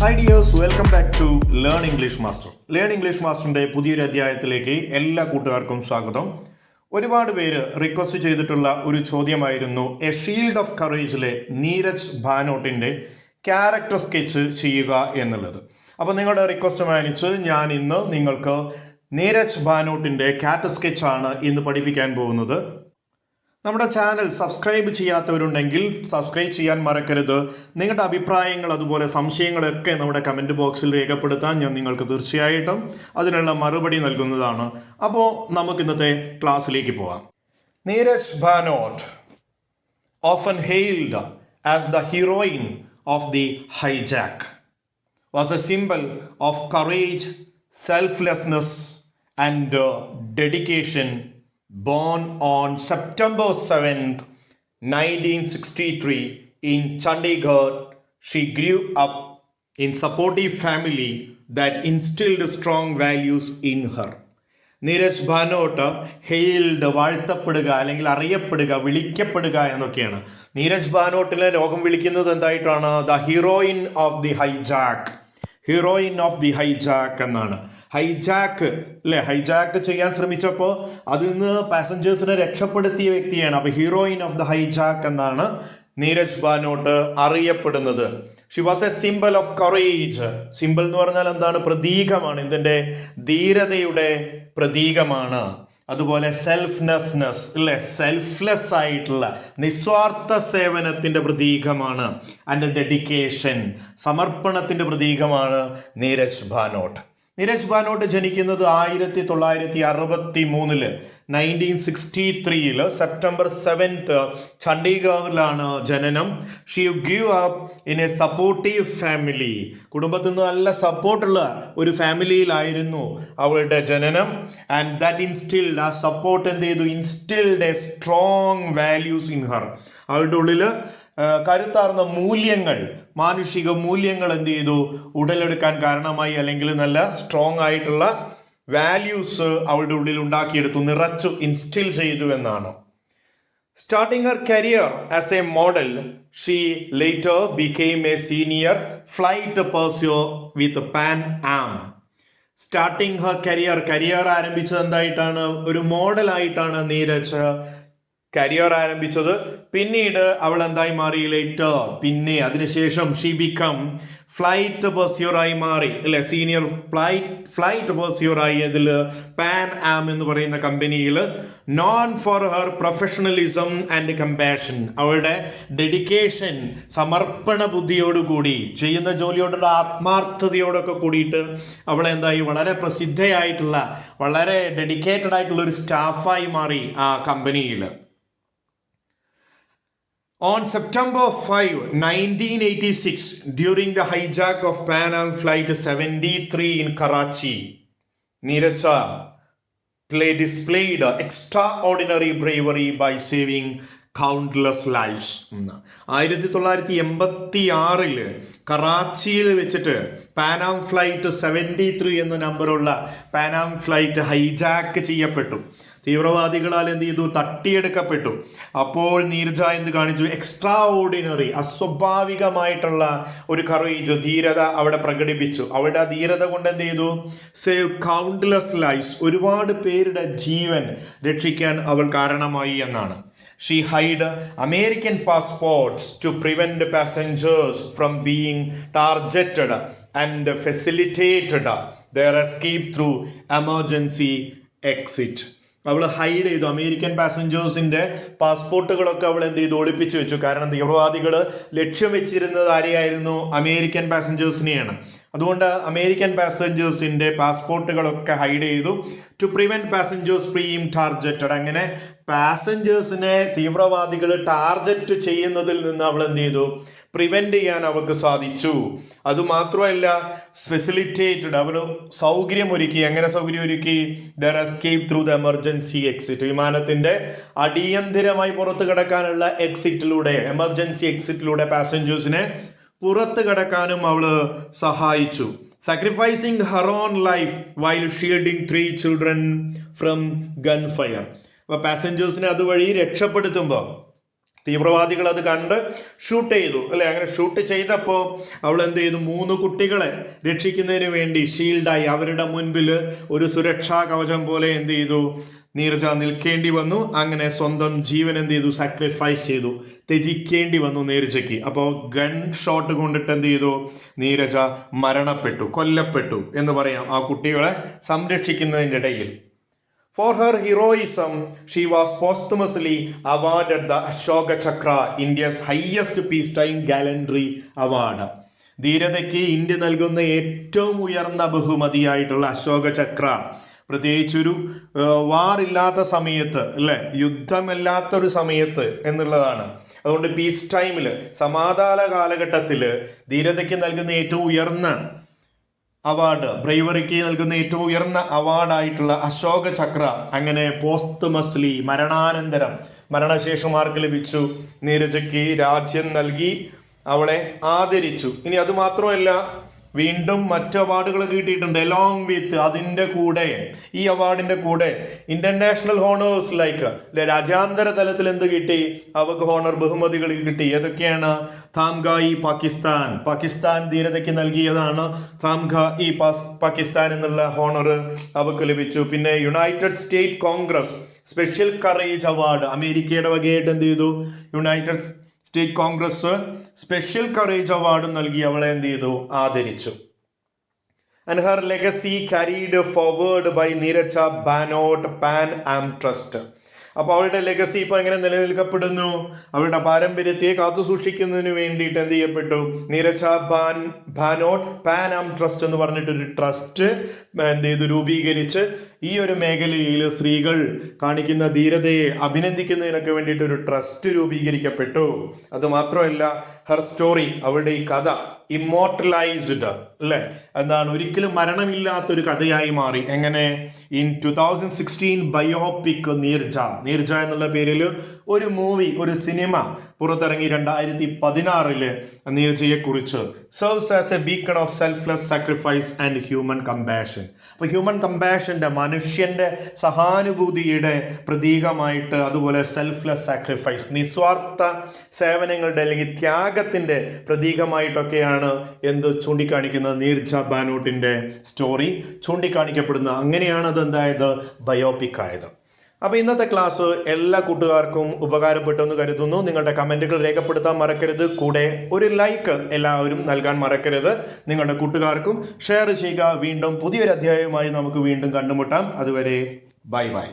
Hi dears welcome back to learn English master learn English മാസ്റ്ററിന്റെ പുതിയൊരു അധ്യായത്തിലേക്ക് എല്ലാ കൂട്ടുകാർക്കും സ്വാഗതം. ഒരുപാട് പേര് റിക്വസ്റ്റ് ചെയ്തിട്ടുള്ള ഒരു ചോദ്യമായിരുന്നു എ ഷീൽഡ് ഓഫ് കറേജിലെ നീരജ് ഭാനോട്ടിന്റെ ക്യാരക്ടർ സ്കെച്ച് ചെയ്യുക എന്നുള്ളത്. അപ്പോൾ നിങ്ങളുടെ റിക്വസ്റ്റ് മാനിച്ച് ഞാൻ ഇന്ന് നിങ്ങൾക്ക് നീരജ് ഭാനോട്ടിന്റെ ക്യാരക്ടർ സ്കെച്ചാണ് ഇന്ന് പഠിപ്പിക്കാൻ പോകുന്നത്. നമ്മുടെ ചാനൽ സബ്സ്ക്രൈബ് ചെയ്യാത്തവരുണ്ടെങ്കിൽ സബ്സ്ക്രൈബ് ചെയ്യാൻ മറക്കരുത് നിങ്ങളുടെ അഭിപ്രായങ്ങൾ അതുപോലെ സംശയങ്ങളൊക്കെ നമ്മുടെ കമന്റ് ബോക്സിൽ രേഖപ്പെടുത്താൻ ഞാൻ നിങ്ങൾക്ക് തീർച്ചയായിട്ടും അതിനുള്ള മറുപടി നൽകുന്നതാണ് അപ്പോൾ നമുക്ക് ഇന്നത്തെ ക്ലാസ്സിലേക്ക് പോവാം Neerja Bhanot often hailed as the heroine of the hijack was a symbol of courage selflessness and dedication. Born on September 7th, 1963, in Chandigarh, she grew up in supportive family that instilled strong values in her. Neerja Bhanot hailed വാഴ്ത്തപ്പെടുക അല്ലെങ്കിൽ അറിയപ്പെടുക വിളിക്കപ്പെടുക എന്നൊക്കെയാണ്. നീരജ് ഭാനോട്ടിലെ ലോകം വിളിക്കുന്നത് എന്തായിട്ടാണ്? The heroine of the hijack heroine of the hijack എന്നാണ്. Hijack അല്ലെ hijack ചെയ്യാൻ ശ്രമിച്ചപ്പോൾ അതിൽ നിന്ന് പാസഞ്ചേഴ്സിനെ രക്ഷപ്പെടുത്തിയ വ്യക്തിയാണ്. അപ്പോൾ ഹീറോയിൻ ഓഫ് ദ ഹൈജാക്ക് എന്നാണ് നീരജ് ബാനോട്ട് അറിയപ്പെടുന്നത്. She was a symbol of courage symbol എന്ന് പറഞ്ഞാൽ എന്താണ്? പ്രതീകമാണ്. ഇതിന്റെ ധീരതയുടെ പ്രതീകമാണ്. അതുപോലെ സെൽഫ്നെസ്നെസ് അല്ലെ സെൽഫ്ലെസ് ആയിട്ടുള്ള നിസ്വാർത്ഥ സേവനത്തിന്റെ പ്രതീകമാണ്. ആൻഡ് ഡെഡിക്കേഷൻ സമർപ്പണത്തിന്റെ പ്രതീകമാണ് നീരജ് ഭാനോട്ട് നീരജ് ബാനോട്ട് ജനിക്കുന്നത് ആയിരത്തി തൊള്ളായിരത്തി അറുപത്തി മൂന്നിൽ നയന്റീൻ സിക്സ്റ്റി ത്രീയിൽ സെപ്റ്റംബർ സെവൻത്ത് ചണ്ഡീഗഡിലാണ് ജനനം. She give up in a supportive family കുടുംബത്തിൽ നിന്ന് നല്ല സപ്പോർട്ടുള്ള ഒരു ഫാമിലിയിലായിരുന്നു അവളുടെ ജനനം. ആൻഡ് ദാറ്റ് ഇൻസ്റ്റിൽഡ് ആ സപ്പോർട്ട് എന്ത് ചെയ്തു? Instilled a strong values in her അവളുടെ ഉള്ളിൽ കരുത്താർന്ന മൂല്യങ്ങൾ മാനുഷിക മൂല്യങ്ങൾ എന്ത് ചെയ്തു? ഉടലെടുക്കാൻ കാരണമായി അല്ലെങ്കിൽ നല്ല സ്ട്രോങ് ആയിട്ടുള്ള വാല്യൂസ് അവളുടെ ഉള്ളിൽ ഉണ്ടാക്കിയെടുത്തു നിറച്ചു ഇൻസ്റ്റിൽ ചെയ്തു എന്നാണ്. Starting her career as a model she later became a senior flight purser with Pan Am starting her career career ആരംഭിച്ചത് എന്തായിട്ടാണ്? ഒരു മോഡലായിട്ടാണ് നീരജ്. കരിയർ ആരംഭിച്ചത്. പിന്നീട് അവൾ എന്തായി മാറി? ലേറ്റർ പിന്നെ അതിനുശേഷം ഷീ ബിക്കം ഫ്ലൈറ്റ് പെർസ്യൂറായി മാറി. അല്ലെ? സീനിയർ ഫ്ലൈറ്റ് ഫ്ലൈറ്റ് പെർസ്യൂറായി അതിൽ പാൻ ആം എന്ന് പറയുന്ന കമ്പനിയിൽ known for her professionalism and compassion അവളുടെ ഡെഡിക്കേഷൻ സമർപ്പണ ബുദ്ധിയോടുകൂടി ചെയ്യുന്ന ജോലിയോടുള്ള ആത്മാർത്ഥതയോടൊക്കെ കൂടിയിട്ട് അവൾ എന്തായി? വളരെ പ്രസിദ്ധയായിട്ടുള്ള വളരെ ഡെഡിക്കേറ്റഡ് ആയിട്ടുള്ള ഒരു സ്റ്റാഫായി മാറി ആ കമ്പനിയിൽ On September 5, 1986, during the hijack of Pan Am Flight 73 in Karachi, Neeraja play displayed extraordinary bravery by saving countless lifes ആയിരത്തി തൊള്ളായിരത്തി എൺപത്തി ആറിൽ കറാച്ചിയിൽ വെച്ചിട്ട് പാനാം ഫ്ലൈറ്റ് സെവന്റി ത്രീ എന്ന നമ്പറുള്ള പാനാം ഫ്ലൈറ്റ് ഹൈജാക്ക് ചെയ്യപ്പെട്ടു തീവ്രവാദികളാൽ എന്ത് ചെയ്തു? തട്ടിയെടുക്കപ്പെട്ടു. അപ്പോൾ നീർജ എന്ത് കാണിച്ചു? എക്സ്ട്രാ ഓർഡിനറി അസ്വാഭാവികമായിട്ടുള്ള ഒരു കറേജ് ധീരത അവിടെ പ്രകടിപ്പിച്ചു. അവളുടെ ധീരത കൊണ്ട് എന്ത് ചെയ്തു? സേവ് കൗണ്ട്ലെസ് ലൈഫ്സ് ഒരുപാട് പേരുടെ ജീവൻ രക്ഷിക്കാൻ അവൾ കാരണമായി എന്നാണ്. She hide American passports to prevent passengers from being targeted and facilitated their escape through emergency exit അവൾ ഹൈഡ് ചെയ്തു. അമേരിക്കൻ പാസഞ്ചേഴ്സിന്റെ പാസ്പോർട്ടുകളൊക്കെ അവൾ എന്ത് ചെയ്തു? ഒളിപ്പിച്ചു വെച്ചു. കാരണം തീവ്രവാദികൾ ലക്ഷ്യം വെച്ചിരുന്നത് ആരെയായിരുന്നു? അമേരിക്കൻ പാസഞ്ചേഴ്സിനെയാണ് അതുകൊണ്ട് അമേരിക്കൻ പാസഞ്ചേഴ്സിന്റെ പാസ്പോർട്ടുകളൊക്കെ ഹൈഡ് ചെയ്തു. To prevent passengers from targeted അങ്ങനെ പാസഞ്ചേഴ്സിനെ തീവ്രവാദികൾ ടാർജറ്റ് ചെയ്യുന്നതിൽ നിന്ന് അവൾ എന്ത് ചെയ്തു? പ്രിവെന്റ് ചെയ്യാൻ അവർക്ക് സാധിച്ചു. അതുമാത്രമല്ല ഫെസിലിറ്റേറ്റഡ് അവർ സൗകര്യമൊരുക്കി. എങ്ങനെ സൗകര്യമൊരുക്കി? Their escape through the emergency exit വിമാനത്തിന്റെ അടിയന്തിരമായി പുറത്ത് കിടക്കാനുള്ള എക്സിറ്റിലൂടെ എമർജൻസി എക്സിറ്റിലൂടെ പാസഞ്ചേഴ്സിനെ പുറത്ത് കിടക്കാനും അവൾ സഹായിച്ചു. Sacrificing her own life while shielding three children from gun fire അപ്പോൾ പാസഞ്ചേഴ്സിനെ അതുവഴി രക്ഷപ്പെടുത്തുമ്പോൾ തീവ്രവാദികൾ അത് കണ്ട് ഷൂട്ട് ചെയ്തു. അല്ലെ? അങ്ങനെ ഷൂട്ട് ചെയ്തപ്പോൾ അവൾ എന്ത് ചെയ്തു? മൂന്ന് കുട്ടികളെ രക്ഷിക്കുന്നതിന് വേണ്ടി ഷീൽഡായി അവരുടെ മുൻപിൽ ഒരു സുരക്ഷാ കവചം പോലെ എന്ത് ചെയ്തു? നീരജ നിൽക്കേണ്ടി വന്നു. അങ്ങനെ സ്വന്തം ജീവൻ എന്ത് ചെയ്തു? സാക്രിഫൈസ് ചെയ്തു. ത്യജിക്കേണ്ടി വന്നു നീരജയ്ക്ക്. അപ്പോൾ ഗൺ ഷോട്ട് കൊണ്ടിട്ട് എന്ത് ചെയ്തു? നീരജ മരണപ്പെട്ടു കൊല്ലപ്പെട്ടു എന്ന് പറയാം ആ കുട്ടികളെ സംരക്ഷിക്കുന്നതിന്റെ ഇടയിൽ For her heroism, she was posthumously awarded the Ashoka Chakra, India's highest peacetime gallantry award. ധീരതയ്ക്ക് ഇന്ത്യ നൽകുന്ന ഏറ്റവും ഉയർന്ന ബഹുമതിയായിട്ടുള്ള അശോക ചക്ര. പ്രത്യേകിച്ചൊരു വാറില്ലാത്ത സമയത്ത് അല്ലെ? യുദ്ധമില്ലാത്തൊരു സമയത്ത് എന്നുള്ളതാണ്. അതുകൊണ്ട് പീസ് ടൈമിൽ സമാധാന കാലഘട്ടത്തിൽ ധീരതയ്ക്ക് നൽകുന്ന ഏറ്റവും ഉയർന്ന അവാർഡ്. ബ്രൈവറിക്ക് നൽകുന്ന ഏറ്റവും ഉയർന്ന അവാർഡായിട്ടുള്ള അശോക ചക്ര അങ്ങനെ പോസ്തുമസ്ലി മരണാനന്തരം മരണശേഷം ആർക്ക് ലഭിച്ചു. നീരജയ്ക്ക് രാജ്യം നൽകി അവളെ ആദരിച്ചു. ഇനി അത് മാത്രമല്ല വീണ്ടും മറ്റ് അവാർഡുകൾ കിട്ടിയിട്ടുണ്ട് എലോങ് വിത്ത് അതിന്റെ കൂടെ ഈ അവാർഡിന്റെ കൂടെ ഇന്റർനാഷണൽ ഹോണേഴ്സ് ലൈക്ക് അല്ലെ രാജ്യാന്തര തലത്തിൽ എന്ത് കിട്ടി? അവർക്ക് ഹോണർ ബഹുമതികൾ കിട്ടി. ഏതൊക്കെയാണ്? താംഗായി പാകിസ്ഥാൻ. പാകിസ്ഥാൻ ധീരതയ്ക്ക് നൽകിയതാണ് താംഗ ഇ പാകിസ്ഥാൻ എന്നുള്ള ഹോണർ അവർക്ക് ലഭിച്ചു. പിന്നെ United State Congress special courage award അമേരിക്കയുടെ വകയായിട്ട് എന്ത് ചെയ്തു? United State Congress special courage award നൽകി. അവളെ എന്ത് ചെയ്തു? ആദരിച്ചു. And her legacy carried forward by Neerja Bhanot Pan Am trust അപ്പോൾ അവളുടെ ലെഗസി ഇപ്പോൾ എങ്ങനെ നിലനിൽക്കപ്പെടുന്നു? അവളുടെ പാരമ്പര്യത്തെ കാത്തു സൂക്ഷിക്കുന്നതിന് വേണ്ടിയിട്ട് എന്ത് ചെയ്യപ്പെട്ടു? നീരജ ബാൻ ബാനോട്ട് പാൻ ആം ട്രസ്റ്റ് എന്ന് പറഞ്ഞിട്ടൊരു ട്രസ്റ്റ് എന്ത് ചെയ്തു? രൂപീകരിച്ച് ഈ ഒരു മേഖലയിൽ സ്ത്രീകൾ കാണിക്കുന്ന ധീരതയെ അഭിനന്ദിക്കുന്നതിനൊക്കെ വേണ്ടിയിട്ട് ഒരു ട്രസ്റ്റ് രൂപീകരിക്കപ്പെട്ടു. അത് മാത്രമല്ല ഹർ സ്റ്റോറി അവളുടെ ഈ കഥ ഇമ്മോർട്ടലൈസ്ഡ് അല്ലേ? എന്താണ് ഒരിക്കലും മരണമില്ലാത്ത ഒരു കഥയായി മാറി. എങ്ങനെ? In two thousand sixteen biopic Neerja. Neerja എന്നുള്ള പേരിൽ ഒരു മൂവി ഒരു സിനിമ പുറത്തിറങ്ങി രണ്ടായിരത്തി പതിനാറിൽ നീരജയെക്കുറിച്ച് serves as a beacon of selfless sacrifice and human compassion അപ്പോൾ ഹ്യൂമൻ കമ്പാഷന്റെ മനുഷ്യന്റെ സഹാനുഭൂതിയുടെ പ്രതീകമായിട്ട് അതുപോലെ സെൽഫ്ലെസ് സാക്രിഫൈസ് നിസ്വാർത്ഥ സേവനങ്ങളുടെ അല്ലെങ്കിൽ ത്യാഗത്തിന്റെ പ്രതീകമായിട്ടൊക്കെയാണ് എന്ത് ചൂണ്ടിക്കാണിക്കുന്നത് നീർജ ബാനോട്ടിന്റെ സ്റ്റോറി ചൂണ്ടിക്കാണിക്കപ്പെടുന്നത് അങ്ങനെയാണ് അത് എന്തായത് ബയോപിക് ആയത്. അപ്പോൾ ഇന്നത്തെ ക്ലാസ് എല്ലാ കൂട്ടുകാർക്കും ഉപകാരപ്പെട്ടു എന്ന് കരുതുന്നു. നിങ്ങളുടെ കമന്റുകൾ രേഖപ്പെടുത്താൻ മറക്കരുത്. കൂടെ ഒരു ലൈക്ക് എല്ലാവരും നൽകാൻ മറക്കരുത്. നിങ്ങളുടെ കൂട്ടുകാർക്കും ഷെയർ ചെയ്യുക. വീണ്ടും പുതിയൊരു അധ്യായവുമായി നമുക്ക് വീണ്ടും കണ്ടുമുട്ടാം. അതുവരെ ബൈ ബൈ.